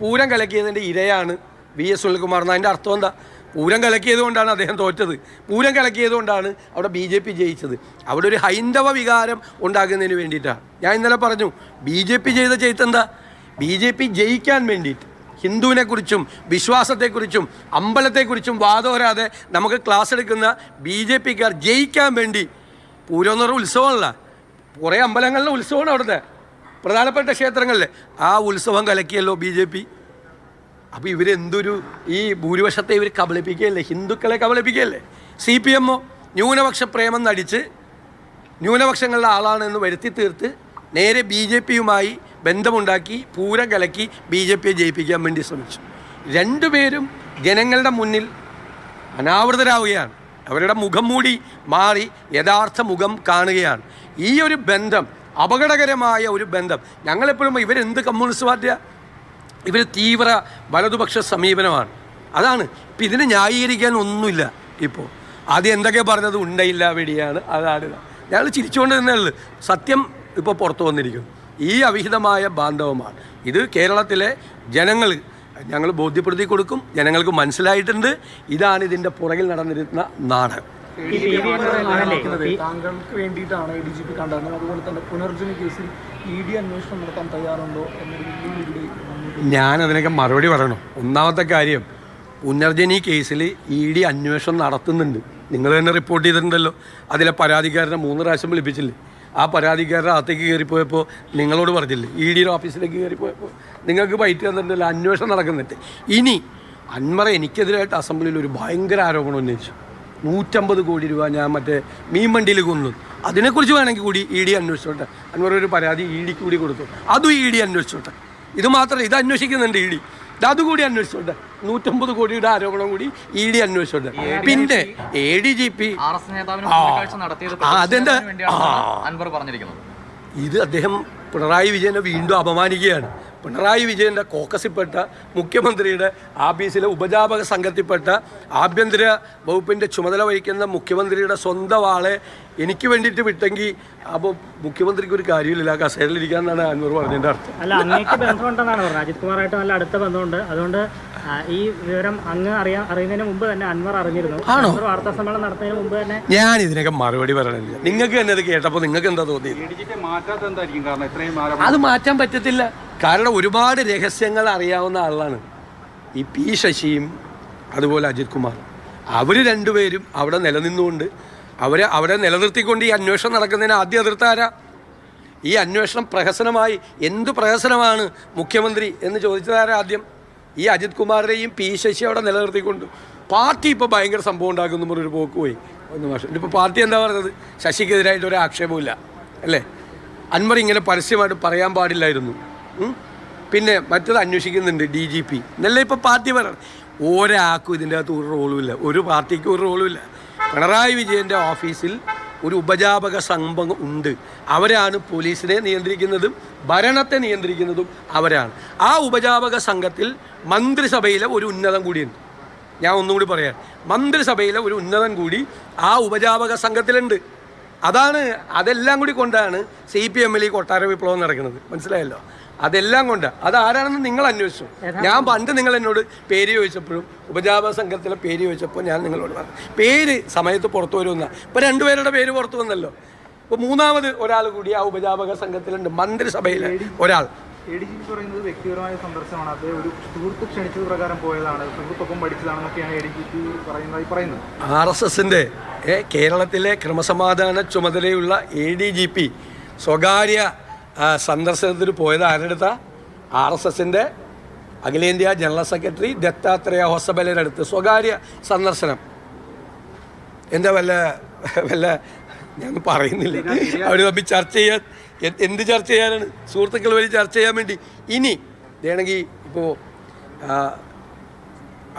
പൂരം കലക്കിയതിന്റെ ഇരയാണ് V S Sunilkumar എന്ന് അതിന്റെ അർത്ഥം എന്താ? പൂരം കലക്കിയത് കൊണ്ടാണ് അദ്ദേഹം തോറ്റത്. പൂരം കലക്കിയത് കൊണ്ടാണ് അവിടെ ബി ജെ പി ജയിച്ചത്. അവിടെ ഒരു ഹൈന്ദവ വികാരം ഉണ്ടാകുന്നതിന് വേണ്ടിയിട്ടാണ്. ഞാൻ ഇന്നലെ പറഞ്ഞു ബി ജെ പി ചെയ്ത ചെയ്ത് എന്താ? ബി ജെ പി ജയിക്കാൻ വേണ്ടിയിട്ട് ഹിന്ദുവിനെക്കുറിച്ചും വിശ്വാസത്തെക്കുറിച്ചും അമ്പലത്തെക്കുറിച്ചും വാദോരാതെ നമുക്ക് ക്ലാസ് എടുക്കുന്ന ബി ജെ പിക്കാർ ജയിക്കാൻ വേണ്ടി പൂരം എന്ന് പറഞ്ഞ ഉത്സവമല്ല കുറേ അമ്പലങ്ങളിലെ ഉത്സവമാണ് അവിടുത്തെ. പ്രധാനപ്പെട്ട ക്ഷേത്രങ്ങളിൽ ആ ഉത്സവം കലക്കിയല്ലോ ബി ജെ പി. അപ്പോൾ ഇവരെന്തൊരു ഈ ഭൂരിപക്ഷത്തെ ഇവർ കബളിപ്പിക്കുകയല്ലേ? ഹിന്ദുക്കളെ കബളിപ്പിക്കുകയല്ലേ? സി പി എമ്മോ ന്യൂനപക്ഷ പ്രേമം നടിച്ച് ന്യൂനപക്ഷങ്ങളുടെ ആളാണെന്ന് വരുത്തി തീർത്ത് നേരെ ബി ജെ പിയുമായി ബന്ധമുണ്ടാക്കി പൂരം കലക്കി ബി ജെ പിയെ ജയിപ്പിക്കാൻ വേണ്ടി ശ്രമിച്ചു. രണ്ടുപേരും ജനങ്ങളുടെ മുന്നിൽ അനാവൃതരാവുകയാണ്. അവരുടെ മുഖം മൂടി മാറി യഥാർത്ഥ മുഖം കാണുകയാണ്. ഈ ഒരു ബന്ധം അപകടകരമായ ഒരു ബന്ധം. ഞങ്ങളെപ്പോഴും ഇവരെന്ത് കമ്മ്യൂണിസ്റ്റ് പാർട്ടിയാണ് ഇവർ തീവ്ര വലതുപക്ഷ സമീപനമാണ്. അതാണ്. ഇപ്പം ഇതിനെ ന്യായീകരിക്കാൻ ഒന്നുമില്ല ഇപ്പോൾ ആദ്യം എന്തൊക്കെ പറഞ്ഞത് ഉണ്ടയില്ല വെടിയാണ്. അതാണ്. ഞങ്ങൾ ചിരിച്ചുകൊണ്ട് തന്നെ ഉള്ളു സത്യം ഇപ്പോൾ പുറത്തു വന്നിരിക്കുന്നു. ഈ അവിഹിതമായ ബാന്ധവമാണ്. ഇത് കേരളത്തിലെ ജനങ്ങൾ ഞങ്ങൾ ബോധ്യപ്പെടുത്തി കൊടുക്കും. ജനങ്ങൾക്ക് മനസ്സിലായിട്ടുണ്ട്. ഇതാണ് ഇതിന്റെ പുറകിൽ നടന്നിരുന്ന നാടകം. താങ്കൾക്ക് വേണ്ടിയിട്ടാണ് എ ഡി ജി പി കണ്ടത്. അതുപോലെ തന്നെ പുനർജന കേസിൽ ഇ ഡി അന്വേഷണം നടത്താൻ തയ്യാറുണ്ടോ എന്നൊരു ഞാൻ അതിനൊക്കെ മറുപടി പറയണം? ഒന്നാമത്തെ കാര്യം പുനർജനി കേസിൽ ഇ ഡി അന്വേഷണം നടത്തുന്നുണ്ട്. നിങ്ങൾ തന്നെ റിപ്പോർട്ട് ചെയ്തിട്ടുണ്ടല്ലോ. അതിലെ പരാതിക്കാരനെ മൂന്ന് പ്രാവശ്യം വിളിപ്പിച്ചില്ലേ? ആ പരാതിക്കാരുടെ അകത്തേക്ക് കയറിപ്പോയപ്പോൾ നിങ്ങളോട് പറഞ്ഞില്ലേ? ഇ ഡിയുടെ ഓഫീസിലേക്ക് കയറിപ്പോയപ്പോൾ നിങ്ങൾക്ക് വൈറ്റ് തന്നിട്ടുണ്ടല്ലോ അന്വേഷണം നടക്കുന്നുണ്ട് ഇനി അൻമറ എനിക്കെതിരായിട്ട് അസംബ്ലിയിൽ ഒരു ഭയങ്കര ആരോപണം ഉന്നയിച്ചു. നൂറ്റമ്പത് കോടി രൂപ ഞാൻ മറ്റേ മീൻ വണ്ടിയിൽ കൊന്നു. അതിനെക്കുറിച്ച് വേണമെങ്കിൽ കൂടി ഇ ഡി അന്വേഷിച്ചോട്ടെ. അൻവർ ഒരു പരാതി ഇ ഡിക്ക് കൂടി കൊടുത്തു. അതും ഇ ഡി അന്വേഷിച്ചോട്ടെ. ഇത് മാത്രമല്ല ഇത് അന്വേഷിക്കുന്നുണ്ട് ഇ ഡി. ഇത് അതുകൂടി അന്വേഷിച്ചോട്ടെ. നൂറ്റമ്പത് കോടിയുടെ ആരോപണം കൂടി ഇ ഡി അന്വേഷിച്ചോട്ടെ. പിന്നെ എ ഡി ജി പി അതെന്താ? ഇത് അദ്ദേഹം പിണറായി വിജയനെ വീണ്ടും അപമാനിക്കുകയാണ്. പിണറായി വിജയന്റെ കോക്കസിൽപ്പെട്ട മുഖ്യമന്ത്രിയുടെ ആഫീസിലെ ഉപജാപക സംഘത്തിൽപ്പെട്ട ആഭ്യന്തര വകുപ്പിന്റെ ചുമതല വഹിക്കുന്ന മുഖ്യമന്ത്രിയുടെ സ്വന്തം ആളെ എനിക്ക് വേണ്ടിയിട്ട് വിട്ടെങ്കിൽ അപ്പോൾ മുഖ്യമന്ത്രിക്ക് ഒരു കാര്യമില്ല കസേരയിലിരിക്കാൻ കസേരയിലിരിക്കാന്നാണ് അൻവർ പറഞ്ഞതിന്റെ അർത്ഥം. അല്ല അങ്ങേക്ക് ബന്ധമുണ്ടെന്നാണ് പറഞ്ഞത്. അജിത് കുമാറായിട്ട് നല്ല അടുത്ത ബന്ധമുണ്ട്. അതുകൊണ്ട് ഈ വിവരം അങ്ങ് അറിയാൻ അറിയുന്നതിന് മുമ്പ് തന്നെ അൻവർ അറിഞ്ഞിരുന്നു. ആണോ? വാർത്താ സമ്മേളനം നടത്തുന്നതിന് മുമ്പ് തന്നെ ഞാൻ ഇതിനൊക്കെ മറുപടി പറയണില്ല. നിങ്ങൾക്ക് തന്നെ അത് കേട്ടപ്പോൾ നിങ്ങൾക്ക് എന്താ തോന്നിയത്? അത് മാറ്റാൻ പറ്റത്തില്ല. കാരണം ഒരുപാട് രഹസ്യങ്ങൾ അറിയാവുന്ന ആളാണ്. ഈ പി ശശിയും അതുപോലെ അജിത് കുമാർ അവർ രണ്ടുപേരും അവിടെ നിലനിന്നുകൊണ്ട് അവരെ അവിടെ നിലനിർത്തിക്കൊണ്ട് ഈ അന്വേഷണം നടക്കുന്നതിന് ആദ്യം എതിർത്താരാ ഈ അന്വേഷണം പ്രഹസനമായി എന്ത് പ്രഹസനമാണ് മുഖ്യമന്ത്രി എന്ന് ചോദിച്ചതാരാ ആദ്യം? ഈ അജിത് കുമാറിനെയും പി ശശി അവിടെ നിലനിർത്തിക്കൊണ്ട്. പാർട്ടി ഇപ്പോൾ ഭയങ്കര സംഭവം ഉണ്ടാക്കുന്നു പറഞ്ഞൊരു പോക്ക് പോയി. ഒന്ന് മാഷം ഇപ്പോൾ പാർട്ടി എന്താ പറയുന്നത് ശശിക്കെതിരായിട്ട് ഒരു ആക്ഷേപമില്ല അല്ലേ? അൻവർ ഇങ്ങനെ പരസ്യമായിട്ട് പറയാൻ പാടില്ലായിരുന്നു. പിന്നെ മറ്റത് അന്വേഷിക്കുന്നുണ്ട് ഡി ജി പി. എന്നല്ലേ ഇപ്പോൾ പാർട്ടി പറയണം ഒരാൾക്കും ഇതിന്റെ അകത്ത് ഒരു റോളുമില്ല ഒരു പാർട്ടിക്കും ഒരു റോളുമില്ല പിണറായി വിജയന്റെ ഓഫീസിൽ ഒരു ഉപജാപക സംഘം ഉണ്ട്. അവരാണ് പോലീസിനെ നിയന്ത്രിക്കുന്നതും ഭരണത്തെ നിയന്ത്രിക്കുന്നതും അവരാണ്. ആ ഉപജാപക സംഘത്തിൽ മന്ത്രിസഭയിലെ ഒരു ഉന്നതം കൂടിയുണ്ട്. ഞാൻ ഒന്നുകൂടി പറയാം. മന്ത്രിസഭയിലെ ഒരു ഉന്നതൻ കൂടി ആ ഉപജാപക സംഘത്തിലുണ്ട്. അതാണ് അതെല്ലാം കൂടി കൊണ്ടാണ് സി പി എമ്മിൽ ഈ കൊട്ടാര വിപ്ലവം നടക്കുന്നത്. മനസ്സിലായല്ലോ? അതെല്ലാം കൊണ്ട്. അത് ആരാണെന്ന് നിങ്ങൾ അന്വേഷിച്ചു. ഞാൻ പണ്ട് നിങ്ങൾ എന്നോട് പേര് ചോദിച്ചപ്പോഴും ഉപജാപ സംഘത്തിലെ പേര് ചോദിച്ചപ്പോൾ ഞാൻ നിങ്ങളോട് പറഞ്ഞു. പേര് സമയത്ത് പുറത്തു വരുമെന്ന. ഇപ്പോൾ രണ്ടുപേരുടെ പേര് പുറത്തു വന്നല്ലോ. ഇപ്പോൾ മൂന്നാമത് ഒരാൾ കൂടി ആ ഉപജാപക സംഘത്തിലുണ്ട് മന്ത്രിസഭയിലെ ഒരാൾ. എ ഡി ജി പി പറയുന്നത് വ്യക്തിപരമായ സന്ദർശനമാണ്. അത് ഒരു സുഹൃത്ത് ക്ഷണിച്ചത് പ്രകാരം പോയതാണ്. സുഹൃത്തൊപ്പം പഠിച്ചതാണെന്നൊക്കെയാണ് എ ഡി ജി പി പറയുന്നതായി പറയുന്നത്. ആർ എസ് എസിന്റെ കേരളത്തിലെ ക്രമസമാധാന ചുമതലയുള്ള എ ഡി ജി പി സ്വകാര്യ സന്ദർശനത്തിന് പോയത് ആരെടുത്ത? ആർ എസ് എസിന്റെ അഖിലേന്ത്യാ ജനറൽ സെക്രട്ടറി ദത്താത്രേയ ഹൊസബലയുടെ അടുത്ത് സ്വകാര്യ സന്ദർശനം. എന്താ വല്ല വല്ല ഞാൻ പറയുന്നില്ല. അവർ തമ്മിൽ ചർച്ച ചെയ്യാൻ എന്ത് ചർച്ച ചെയ്യാനാണ്? സുഹൃത്തുക്കൾ വഴി ചർച്ച ചെയ്യാൻ വേണ്ടി. ഇനി വേണമെങ്കിൽ ഇപ്പോൾ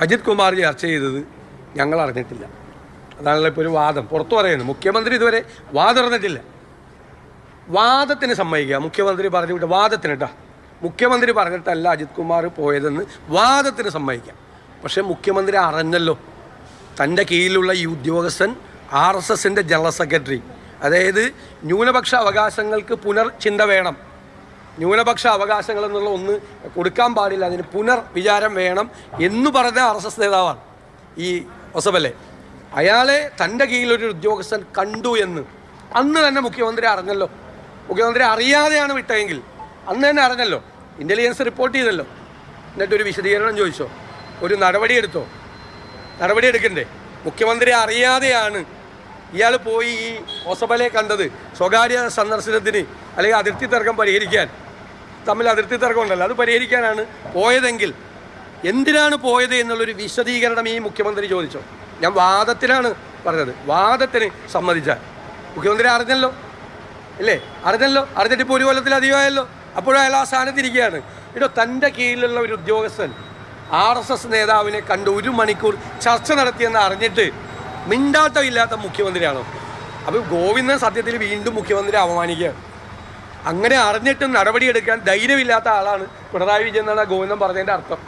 അജിത് കുമാർ ചർച്ച ചെയ്തത് ഞങ്ങൾ അറിഞ്ഞിട്ടില്ല. അതാണല്ലോ ഇപ്പോൾ ഒരു വാദം. പുറത്തു പറയുന്നത് മുഖ്യമന്ത്രി ഇതുവരെ വാദം അറിഞ്ഞിട്ടില്ല. വാദത്തിന് സമ്മതിക്കുക. മുഖ്യമന്ത്രി പറഞ്ഞു വിട്ട വാദത്തിന് കേട്ടോ മുഖ്യമന്ത്രി പറഞ്ഞിട്ടല്ല അജിത് കുമാർ പോയതെന്ന് വാദത്തിന് സമ്മതിക്കാം. പക്ഷേ മുഖ്യമന്ത്രി അറിഞ്ഞല്ലോ. തന്റെ കീഴിലുള്ള ഈ ഉദ്യോഗസ്ഥൻ ആർ എസ് എസിന്റെ ജനറൽ സെക്രട്ടറി. അതായത് ന്യൂനപക്ഷ അവകാശങ്ങൾക്ക് പുനർചിന്ത വേണം. ന്യൂനപക്ഷ അവകാശങ്ങൾ എന്നുള്ള ഒന്ന് കൊടുക്കാൻ പാടില്ല. അതിന് പുനർ വിചാരം വേണം എന്ന് പറഞ്ഞ ആർ എസ് എസ് നേതാവാണ് ഈ ഒസബല്ലേ. അയാളെ തന്റെ കീഴിലൊരു ഉദ്യോഗസ്ഥൻ കണ്ടു എന്ന്. അന്ന് തന്നെ മുഖ്യമന്ത്രി അറിഞ്ഞല്ലോ. മുഖ്യമന്ത്രി അറിയാതെയാണ് വിട്ടതെങ്കിൽ അന്ന് തന്നെ അറിഞ്ഞല്ലോ. ഇന്റലിജൻസ് റിപ്പോർട്ട് ചെയ്തല്ലോ. എന്നിട്ടൊരു വിശദീകരണം ചോദിച്ചോ? ഒരു നടപടിയെടുത്തോ? നടപടിയെടുക്കണ്ടേ? മുഖ്യമന്ത്രി അറിയാതെയാണ് ഇയാൾ പോയി ഈ ഒസബലെ കണ്ടത് സ്വകാര്യ സന്ദർശനത്തിന് അല്ലെങ്കിൽ അതിർത്തി തർക്കം പരിഹരിക്കാൻ. തമ്മിൽ അതിർത്തി തർക്കം ഉണ്ടല്ലോ. അത് പരിഹരിക്കാനാണ് പോയതെങ്കിൽ എന്തിനാണ് പോയത് എന്നുള്ളൊരു വിശദീകരണം ഈ മുഖ്യമന്ത്രി ചോദിച്ചോ. ഞാൻ വാദത്തിനാണ് പറഞ്ഞത്. വാദത്തിന് സമ്മതിച്ചാൽ. മുഖ്യമന്ത്രി അറിഞ്ഞല്ലോ? അല്ലേ അറിഞ്ഞല്ലോ? അറിഞ്ഞിട്ട് ഇപ്പോൾ ഒരു കൊല്ലത്തിലധികമായല്ലോ അപ്പോഴും അയാൾ ആ സ്ഥാനത്തിരിക്കുകയാണ് ഇടോ തന്റെ കീഴിലുള്ള ഒരു ഉദ്യോഗസ്ഥൻ ആർ എസ് എസ് നേതാവിനെ കണ്ട് ഒരു മണിക്കൂർ ചർച്ച നടത്തിയെന്ന് അറിഞ്ഞിട്ട് മിണ്ടാട്ടം ഇല്ലാത്ത മുഖ്യമന്ത്രിയാണോ? അപ്പോൾ ഗോവിന്ദൻ സത്യത്തിൽ വീണ്ടും മുഖ്യമന്ത്രി അപമാനിക്കുകയാണ് അങ്ങനെ അറിഞ്ഞിട്ടും നടപടിയെടുക്കാൻ ധൈര്യമില്ലാത്ത ആളാണ് പിണറായി വിജയൻ എന്നാണ് ഗോവിന്ദൻ പറഞ്ഞതിന്റെ അർത്ഥം.